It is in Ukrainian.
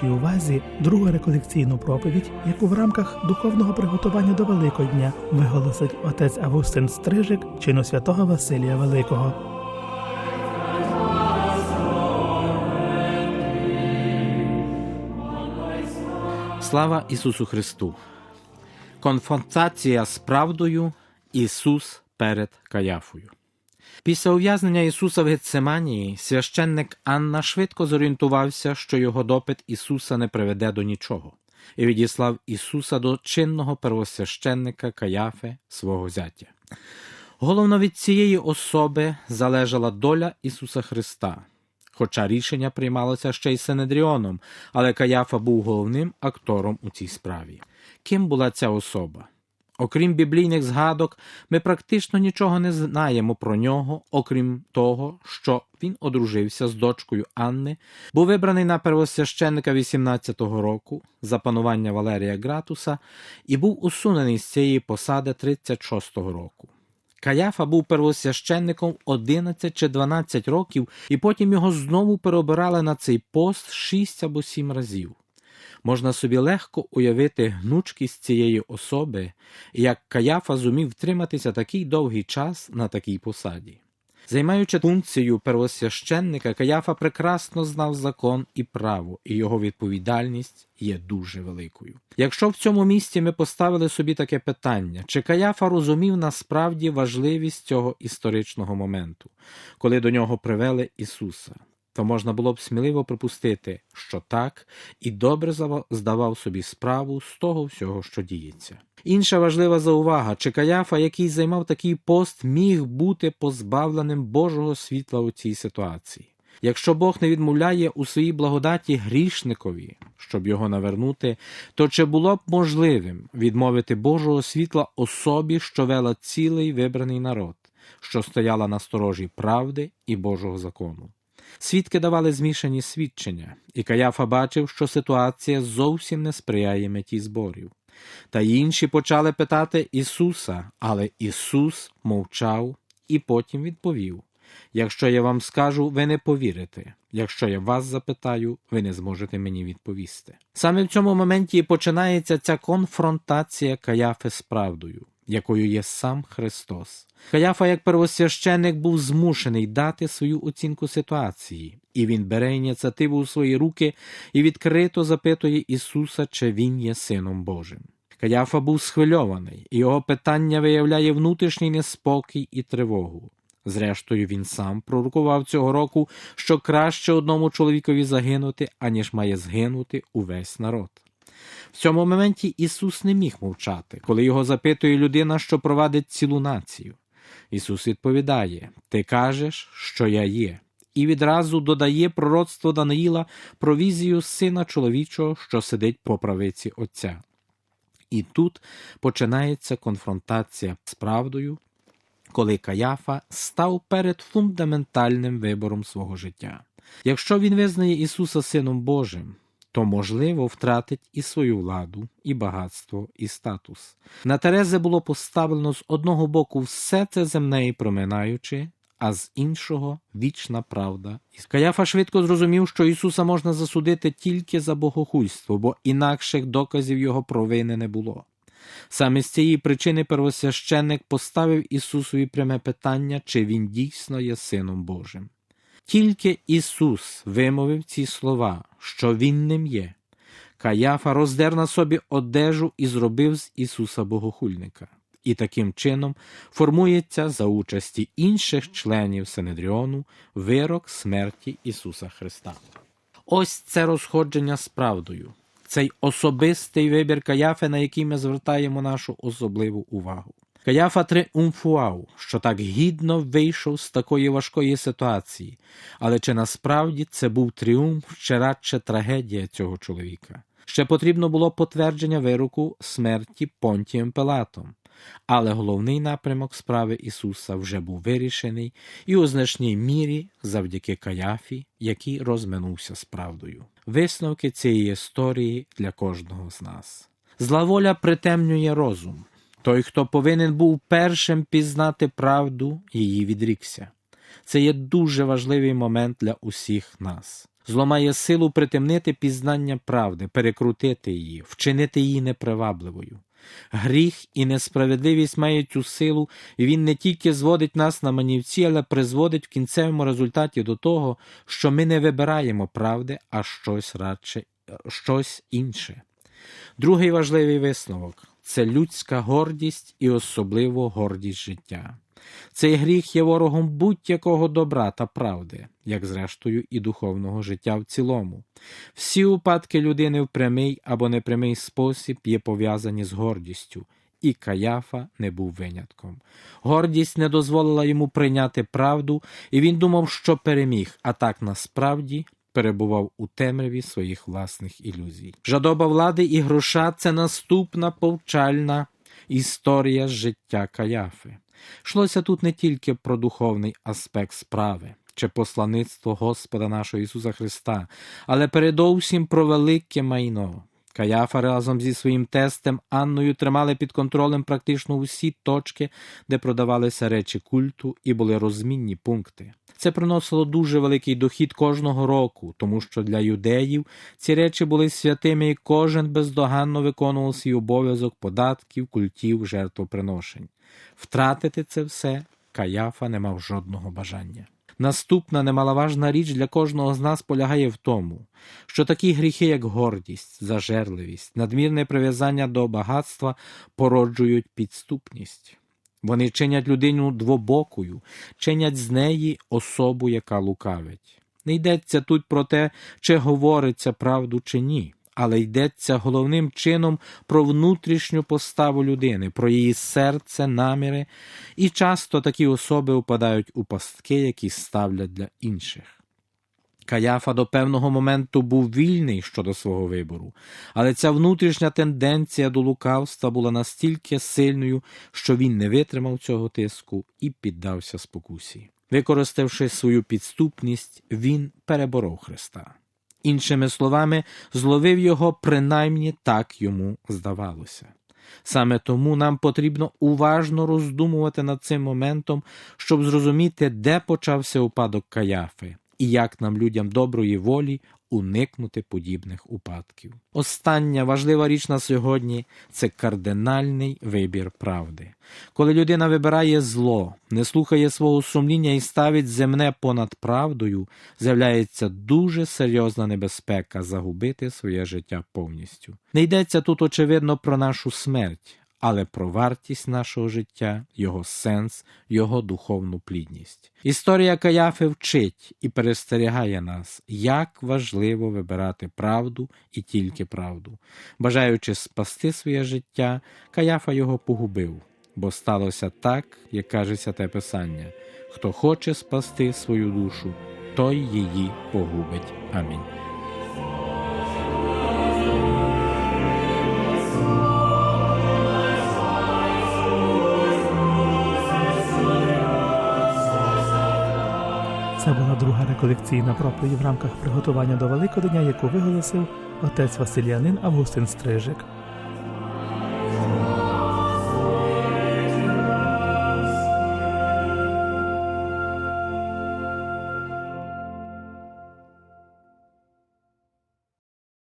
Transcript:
вашій увазі другу реколекційну проповідь, яку в рамках духовного приготування до Великодня виголосить отець Августин Стрижик чину святого Василія Великого. Слава Ісусу Христу! Конфронтація з правдою Ісус перед Каяфою. Після ув'язнення Ісуса в Гецеманії священник Анна швидко зорієнтувався, що його допит Ісуса не приведе до нічого, і відіслав Ісуса до чинного первосвященника Каяфи, свого зятя. Головно від цієї особи залежала доля Ісуса Христа. Хоча рішення приймалося ще й Синедріоном, але Каяфа був головним актором у цій справі. Ким була ця особа? Окрім біблійних згадок, ми практично нічого не знаємо про нього, окрім того, що він одружився з дочкою Анни, був вибраний на первосвященника 18-го року за панування Валерія Гратуса і був усунений з цієї посади 36-го року. Каяфа був первосвященником 11 чи 12 років, і потім його знову переобирали на цей пост 6 або 7 разів. Можна собі легко уявити гнучкість цієї особи, як Каяфа зумів втриматися такий довгий час на такій посаді. Займаючи функцію первосвященника, Каяфа прекрасно знав закон і право, і його відповідальність є дуже великою. Якщо в цьому місці ми поставили собі таке питання, чи Каяфа розумів насправді важливість цього історичного моменту, коли до нього привели Ісуса, то можна було б сміливо припустити, що так, і добре здавав собі справу з того всього, що діється. Інша важлива заувага, чи Каяфа, який займав такий пост, міг бути позбавленим Божого світла у цій ситуації. Якщо Бог не відмовляє у своїй благодаті грішникові, щоб його навернути, то чи було б можливим відмовити Божого світла особі, що вела цілий вибраний народ, що стояла на сторожі правди і Божого закону? Свідки давали змішані свідчення, і Каяфа бачив, що ситуація зовсім не сприяє меті зборів. Та інші почали питати Ісуса, але Ісус мовчав і потім відповів: Якщо я вам скажу, ви не повірите. Якщо я вас запитаю, ви не зможете мені відповісти. Саме в цьому моменті і починається ця конфронтація Каяфи з правдою, якою є сам Христос. Каяфа, як первосвященник, був змушений дати свою оцінку ситуації, і він бере ініціативу у свої руки і відкрито запитує Ісуса, чи він є Сином Божим. Каяфа був схвильований, і його питання виявляє внутрішній неспокій і тривогу. Зрештою, він сам пророкував цього року, що краще одному чоловікові загинути, аніж має згинути увесь народ. В цьому моменті Ісус не міг мовчати, коли його запитує людина, що провадить цілу націю. Ісус відповідає: Ти кажеш, що я є, і відразу додає пророцтво Даниїла про візію сина чоловічого, що сидить по правиці Отця. І тут починається конфронтація з правдою, коли Каяфа став перед фундаментальним вибором свого життя. Якщо він визнає Ісуса Сином Божим, то, можливо, втратить і свою владу, і багатство, і статус. На Терезе було поставлено з одного боку все це земне проминаючи, а з іншого вічна правда. Каяфа швидко зрозумів, що Ісуса можна засудити тільки за богохульство, бо інакших доказів його провини не було. Саме з цієї причини первосвященник поставив Ісусові пряме питання, чи він дійсно є Сином Божим. Тільки Ісус вимовив ці слова, що Він ним є. Каяфа роздер на собі одежу і зробив з Ісуса богохульника. І таким чином формується за участі інших членів Синедріону вирок смерті Ісуса Христа. Ось це розходження з правдою, цей особистий вибір Каяфи, на який ми звертаємо нашу особливу увагу. Каяфа триумфував, що так гідно вийшов з такої важкої ситуації, але чи насправді це був тріумф чи радше трагедія цього чоловіка? Ще потрібно було потвердження вироку смерті Понтієм Пилатом. Але головний напрямок справи Ісуса вже був вирішений і у значній мірі завдяки Каяфі, який розминувся з правдою. Висновки цієї історії для кожного з нас. Зла воля притемнює розум. Той, хто повинен був першим пізнати правду, її відрікся. Це є дуже важливий момент для усіх нас. Зло має силу притемнити пізнання правди, перекрутити її, вчинити її непривабливою. Гріх і несправедливість мають цю силу, і він не тільки зводить нас на манівці, але призводить в кінцевому результаті до того, що ми не вибираємо правди, а щось радше, щось інше. Другий важливий висновок це людська гордість і особливо гордість життя. Цей гріх є ворогом будь-якого добра та правди, як зрештою і духовного життя в цілому. Всі упадки людини в прямий або непрямий спосіб є пов'язані з гордістю, і Каяфа не був винятком. Гордість не дозволила йому прийняти правду, і він думав, що переміг, а так насправді перебував у темряві своїх власних ілюзій. Жадоба влади і гроша це наступна повчальна історія життя Каяфи. Йшлося тут не тільки про духовний аспект справи чи послаництво Господа нашого Ісуса Христа, але передовсім про велике майно. Каяфа разом зі своїм тестем Анною тримали під контролем практично усі точки, де продавалися речі культу і були розмінні пункти. Це приносило дуже великий дохід кожного року, тому що для юдеїв ці речі були святими, і кожен бездоганно виконував свій обов'язок податків, культів, жертвоприношень. Втратити це все Каяфа не мав жодного бажання. Наступна немаловажна річ для кожного з нас полягає в тому, що такі гріхи, як гордість, зажерливість, надмірне прив'язання до багатства породжують підступність. Вони чинять людину двобокою, чинять з неї особу, яка лукавить. Не йдеться тут про те, чи говориться правду чи ні, але йдеться головним чином про внутрішню поставу людини, про її серце, наміри, і часто такі особи упадають у пастки, які ставлять для інших. Каяфа до певного моменту був вільний щодо свого вибору, але ця внутрішня тенденція до лукавства була настільки сильною, що він не витримав цього тиску і піддався спокусі. Використавши свою підступність, він переборов Христа. Іншими словами, зловив його принаймні так йому здавалося. Саме тому нам потрібно уважно роздумувати над цим моментом, щоб зрозуміти, де почався упадок Каяфи і як нам, людям доброї волі, уникнути подібних упадків. Остання важлива річ на сьогодні це кардинальний вибір правди. Коли людина вибирає зло, не слухає свого сумління і ставить земне понад правдою, з'являється дуже серйозна небезпека загубити своє життя повністю. Не йдеться тут, очевидно, про нашу смерть але про вартість нашого життя, його сенс, його духовну плідність. Історія Каяфи вчить і перестерігає нас, як важливо вибирати правду і тільки правду. Бажаючи спасти своє життя, Каяфа його погубив, бо сталося так, як каже святе Писання: хто хоче спасти свою душу, той її погубить. Амінь. Була колекційна проповідь в рамках приготування до Великодня, яку виголосив отець Василянин Августин Стрижик.